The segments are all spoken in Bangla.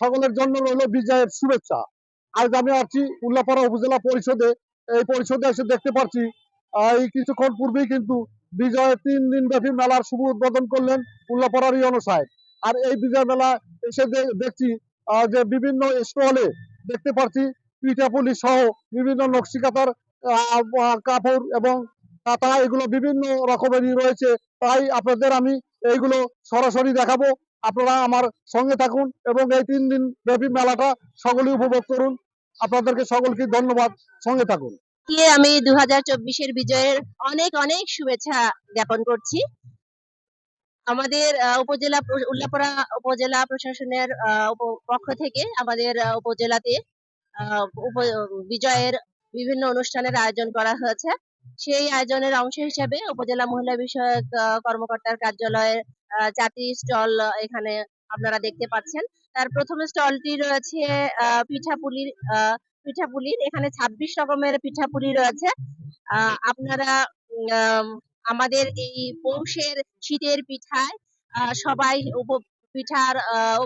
সকলের জন্য রইল বিজয়ের শুভেচ্ছা। আজ আমি আছি উল্লাপাড়া উপজেলা পরিষদে। এই পরিষদে এসে দেখতে পাচ্ছি এই কিছুক্ষণ পূর্বেই কিন্তু বিজয়ের তিন দিন ব্যাপী মেলার শুভ উদ্বোধন করলেন উল্লাপাড়ার ইয়নো সাহেব আর এই বিজয় মেলা এসে দেখছি যে বিভিন্ন স্টলে দেখতে পাচ্ছি পিঠাপুলি সহ বিভিন্ন নকশিকাতার কাপড় এবং কাতা এগুলো বিভিন্ন রকমেরই রয়েছে। তাই আপনাদের আমি এইগুলো সরাসরি দেখাবো। আপনারা আমার সঙ্গে থাকুন এবং এই তিন দিন ব্যাপী মেলাটা সকলে উপভোগ করুন। আপনাদেরকে সকলকে ধন্যবাদ। সঙ্গে থাকুন। আমি দু হাজার চব্বিশের বিজয়ের অনেক অনেক শুভেচ্ছা জ্ঞাপন করছি। আমাদের উপজেলা উল্লাপড়া উপজেলা প্রশাসনের পক্ষ থেকে আমাদের উপজেলাতে বিজয়ের বিভিন্ন অনুষ্ঠানের আয়োজন করা হয়েছে। সেই আয়োজনের অংশ হিসেবে উপজেলা মহিলা বিষয়ক কর্মকর্তার কার্যালয়ের চারটি স্টল এখানে আপনারা দেখতে পাচ্ছেন। তার প্রথম স্টলটি রয়েছে পিঠাপুলির পিঠাপুলির। এখানে ছাব্বিশ রকমের পিঠাপুলি রয়েছে। আপনারা আমাদের এই পৌষের শীতের পিঠায় সবাই পিঠার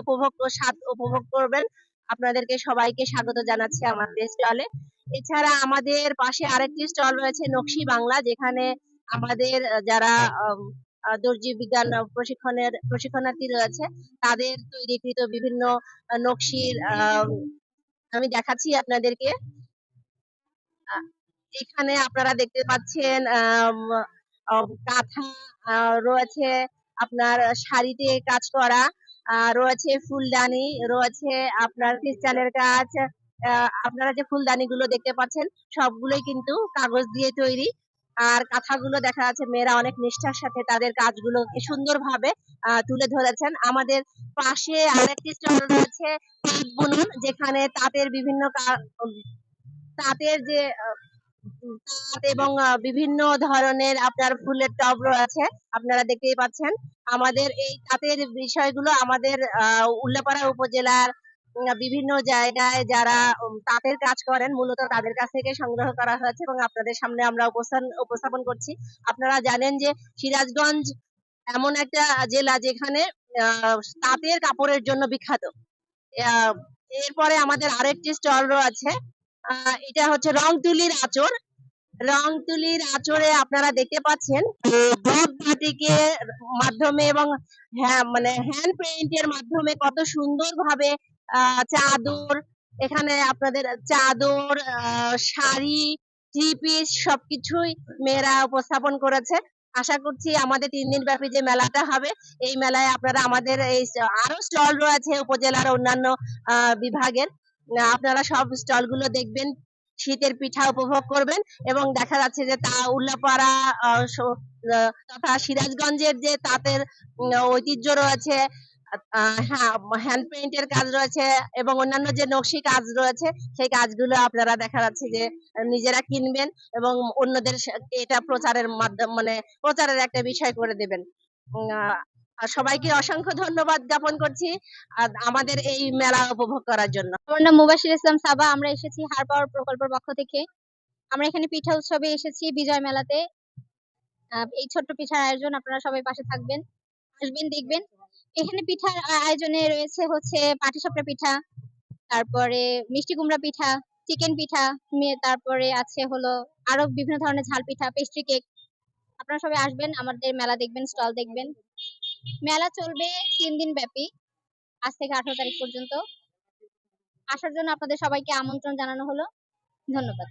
উপভোগ স্বাদ উপভোগ করবেন। আপনাদেরকে সবাইকে স্বাগত জানাচ্ছি আমাদের স্টলে। এছাড়া আমাদের পাশে আরেকটি স্টল রয়েছে নকশি বাংলা যেখানে আমাদের যারা আহ, দর্জি বিজ্ঞান প্রশিক্ষণের প্রশিক্ষণার্থী রয়েছে তাদের তৈরিকৃত বিভিন্ন নকশির আমি দেখাচ্ছি আপনাদেরকে। এখানে আপনারা দেখতে পাচ্ছেন আহ, কাঁথা রয়েছে আপনার শাড়িতে কাজ করা রয়েছে ফুলদানি রয়েছে আপনার খ্রিস্টানের কাজ আপনারা যে ফুলদানি গুলো দেখতে পাচ্ছেন সবগুলোই কিন্তু কাগজ দিয়ে তৈরি। আর কাঁথাগুলো দেখা যাচ্ছে মেয়েরা অনেক নিষ্ঠার সাথে তাদের কাজগুলো সুন্দরভাবে তুলে ধরেছেন। আমাদের পাশে আরেকটি স্টল রয়েছে বুনন যেখানে তাঁতের বিভিন্ন তাঁতের যে তাঁত এবং বিভিন্ন ধরনের আপনার ফুলের টব রয়েছে আপনারা দেখতেই পাচ্ছেন। আমাদের এই তাঁতের বিষয়গুলো আমাদের আহ, উল্লাপাড়া উপজেলার বিভিন্ন জায়গায় যারা তাঁতের কাজ করেন, মূলত তাদের কাছ থেকে সংগ্রহ করা হয়েছে এবং আপনাদের সামনে আমরা উপস্থাপন করছি। আপনারা জানেন যে সিরাজগঞ্জ এমন একটা জেলা যেখানে তাঁতের কাপড়ের জন্য বিখ্যাত। এরপরে আমাদের আরেকটি স্টল রয়েছে এটা হচ্ছে রং তুলির আঁচড়। রং তুলির আঁচড়ে আপনারা দেখতে পাচ্ছেন মাধ্যমে এবং হ্যাঁ মানে হ্যান্ড পেইন্টের মাধ্যমে কত সুন্দর ভাবে চাদর, এখানে আপনাদের চাদর শাড়ি, থ্রি পিস সবকিছুই মেয়েরা উপস্থাপন করেছে। আশা করছি আমাদের তিন দিন ব্যাপী যে মেলাটা হবে, এই মেলায় আপনারা আমাদের এই আরও স্টল রয়েছে উপজেলার অন্যান্য বিভাগের। আপনারা সব স্টলগুলো দেখবেন, শীতের পিঠা উপভোগ করবেন এবং দেখা যাচ্ছে যে তা উল্লাপাড়া তথা সিরাজগঞ্জের যে তাঁতের ঐতিহ্য রয়েছে হ্যান্ড পেইন্টের কাজ রয়েছে এবং অন্যান্য যে নকশি কাজ রয়েছে, সেই কাজগুলো আপনারা দেখা যাচ্ছে যে নিজেরা কিনবেন এবং অন্যদের এটা প্রচারের মাধ্যম মানে প্রচারের একটা বিষয় করে দেবেন। সবাইকে অসংখ্য ধন্যবাদ জ্ঞাপন করছি আমাদের এই মেলা উপভোগ করার জন্য। আমার নাম মুবাশির ইসলাম সাবা, আমরা এসেছি হার পাওয়ার প্রকল্পের পক্ষ থেকে। আমরা এখানে পিঠা উৎসবে এসেছি বিজয় মেলাতে। এই ছোট্ট পিঠার আয়োজন আপনারা সবাই পাশে থাকবেন, আসবেন, দেখবেন। এখানে পিঠার আয়োজনে রয়েছে হচ্ছে পাটিসাপটা পিঠা, তারপরে মিষ্টি কুমড়া পিঠা, চিকেন পিঠা তারপরে আছে হলো আরও বিভিন্ন ধরনের ঝাল পিঠা পেস্ট্রি কেক আপনারা সবাই আসবেন, আমাদের মেলা দেখবেন স্টল দেখবেন। মেলা চলবে তিন দিন ব্যাপী, আজ থেকে আঠারো তারিখ পর্যন্ত। আসার জন্য আপনাদের সবাইকে আমন্ত্রণ জানানো হলো। ধন্যবাদ।